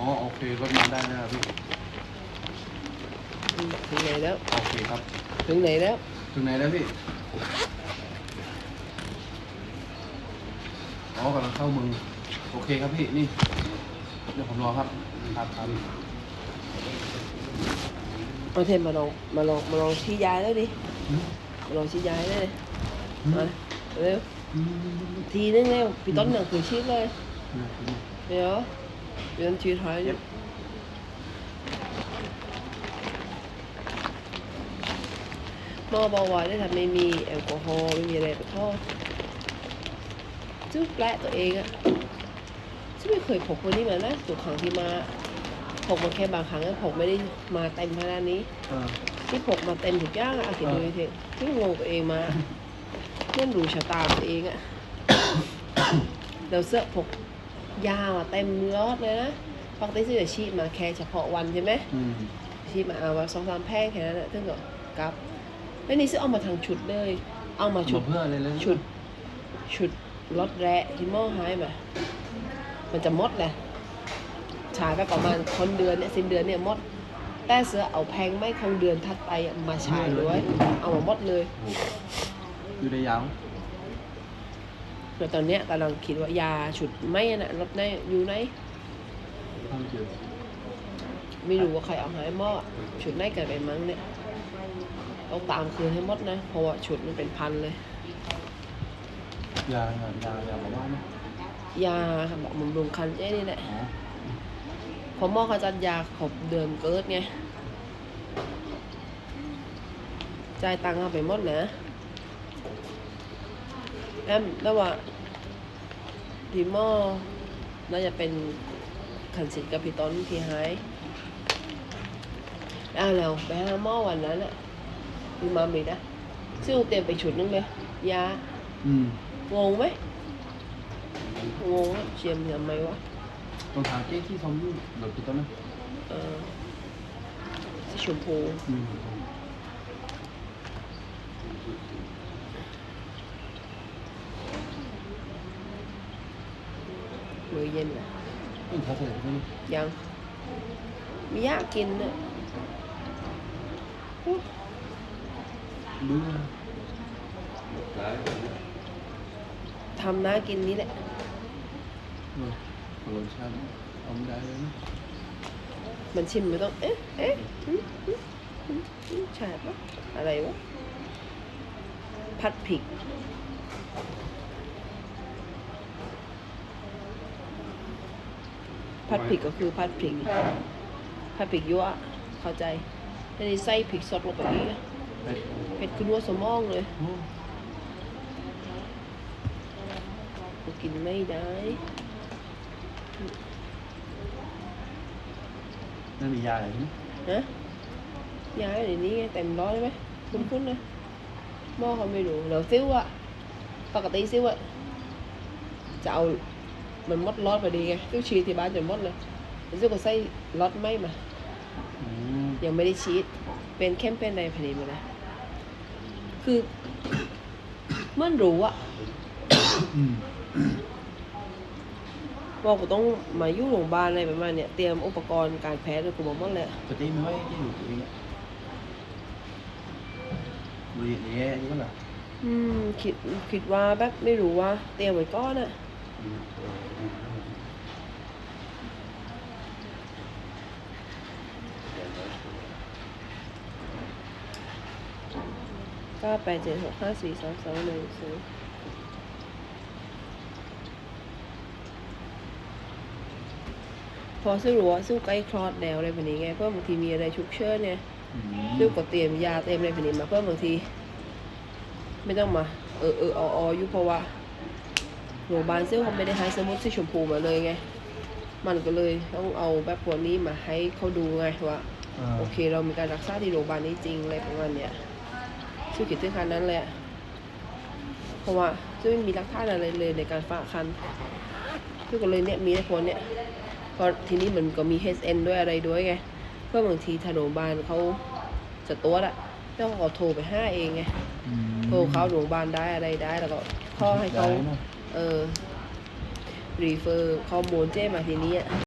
อ๋อโอเครถมาได้นะครับพี่อืมถึงไหนแล้ว โอเคครับ ถึงไหนแล้ว ถึงไหนแล้วพี่ อ๋อกำลังเข้าเมืองโอเคครับพี่นี่ เดี๋ยวผมรอครับ ครับครับเอาเทมมาลองมาลองมาลองชี้ย้ายแล้วดิอืมมาลองชี้ย้ายได้เลยอืมมาเร็วอืมทีนึงเร็วพี่ต้นหนังคือชี้เลยอืมอืมเดี๋ยว พี่ต้นชี้ท้ายอยู่หมอบอกว่าได้ทำไม่มีแอลกอฮอล์ไม่มีอะไรไปทอดซึ่งแปลกตัวเองอะซึ่งไม่เคยพกวันนี้มานะทุกครั้งที่มาพกมาแค่บางครั้งอะพกไม่ได้มาเต็มขนาดนี้อ่าที่พกมาเต็มทุกอย่างอะอาคิดดูเถอะที่งงตัวเองมาเพื่อนรู้ชะตาตัวเองอะเราเสื้อพก ยามาเต็มรถเลยนะปกติซื้ออาชีพมาแค่เฉพาะวันใช่ไหมอืมอาชีพมาเอาว่าสองสามแพงแค่นั้นแหละถึงก็กลับแล้วนี่ซื้อเอามาทางชุดเลย เอามาชุมาดเพื่ออะไรเลยชุด ชุดรถแระที่หม้อหายมา มันจะหมดแหละฉายไปประมาณคนเดือนเนี่ยสิ้นเดือนเนี่ยหมด แต่เสือเอาแพงไม่คงเดือนถัดไปอะมาฉายด้วย เอามาหมดเลย อยู่ในยาว แล้วตอนเนี้ยกำลังคิดว่ายาฉุดไม่น่ะรถในอยู่ไหน ไม่รู้ว่าใครเอาหายหม้อฉุดในกันไปมั้งเนี่ยต้องตามคืนให้หมดนะ เพราะว่าฉุดมันเป็นพันเลย ยายายายามว่าไหมยาแบบบำรุงคันเอ้นี่แหละอ๋อพอหม้อเขาจัดยาครบเดือนเกิดไงจ่ายตังค์เอาไปหมดนะ แอมแล้วว่าพี่หม้อน่าจะเป็นขันสิทธิ์กับพี่ต้นที่หายอ้าวแล้วไปหาหม้อวันนั้นอะมีมามีนะซึ่งเตรียมไปชุดนึงเลยยาอืมงงไหมงงอะเชียมทำไมวะตรงทางเจ๊ที่ซอมยู่หลบพี่ต้นนะเออสีชมพูอืม เย็นน่ะนี่เขาเสร็จแล้วนี่ยัง มียากกินน่ะอุ๊ยเบื่อทำน้ากินนี้แหละเออรสชาติเอาไม่ได้เลยนะมันชิมไม่ต้อง เอ๊ะ เอ๊ะอืมอืมอืมอืมใช่ปะอะไรวะ ผัดผิก ผัดผิกก็คือผัดผิกผัดผิกยั่วเข้าใจอันนี้ใส่ผิกสดลงไปนี่นะเผ็ดเผ็ดขึ้นวัวสมองเลยโอ้กูกินไม่ได้นั่นมียาอะไรไหมฮะย้ายเดี๋ยวนี้ไงเต็มร้อยเลยไหมคุ้นๆเลยหม้อเขาไม่รู้เดี๋ยวซิ้วอะปกติซิ้วอะจะเอา มันมดรอดพอดีไงซิ้วชีสที่บ้านจนหมดเลยซิ้วก็ใส่รอดไม่มาอืมยังไม่ได้ชีสเป็นเข้มเป็นอะไรพอดีมาเลยคือเมื่อรู้อะอืมว่ากูต้องมาอยู่โรงพยาบาลอะไรประมาณเนี้ยเตรียมอุปกรณ์การแพทย์เลยกูบอกหมดเลยปกติไม่ค่อยได้อยู่ตัวเองอะดูอย่างนี้นี่ก็เหรออืมคิดคิดว่าแบบไม่รู้ว่า เตรียมไว้ก้อนอะอืมเก้าแปดเจ็ดหกห้าสี่สามสองหนึ่งศูนย์พอซึ่งรู้ว่าซึ่งใกล้คลอดแล้วอะไรแบบนี้ไง เพื่อบางทีมีอะไรฉุกเฉินเนี่ยอืมซึ่งก็เตรียมยาเตรียมอะไรแบบนี้มาเพื่อบางที ไม่ต้องมา เออเอออออยู่เพราะว่า โรงพยาบาลซึ่งเขาไม่ได้ให้สมุดสีชมพูมาเลยไง มันก็เลยต้องเอาแบบพวกนี้มาให้เขาดูไงว่าอ่าโอเค เรามีการรักษาที่โรงพยาบาลนี้จริงอะไรประมาณเนี้ยซึ่งคิดถึงคันนั้นแหละเพราะว่าซึ่งไม่มีหลักฐานอะไรเลยในการฝากคันซึ่งก็เลยเนี่ยมีแต่คนเนี่ยพอทีนี้มันก็มี HN ด้วยอะไรด้วยไงเพื่อบางทีถ้าโรงพยาบาลเขาจะตรวจอะแล้วเขาก็โทรไปห้าเองไงอืมโทรเข้าโรงพยาบาลได้อะไรได้แล้วก็ข้อให้เขาได้นะ เออรีเฟอร์ข้อมูลเจ้มาทีนี้อะ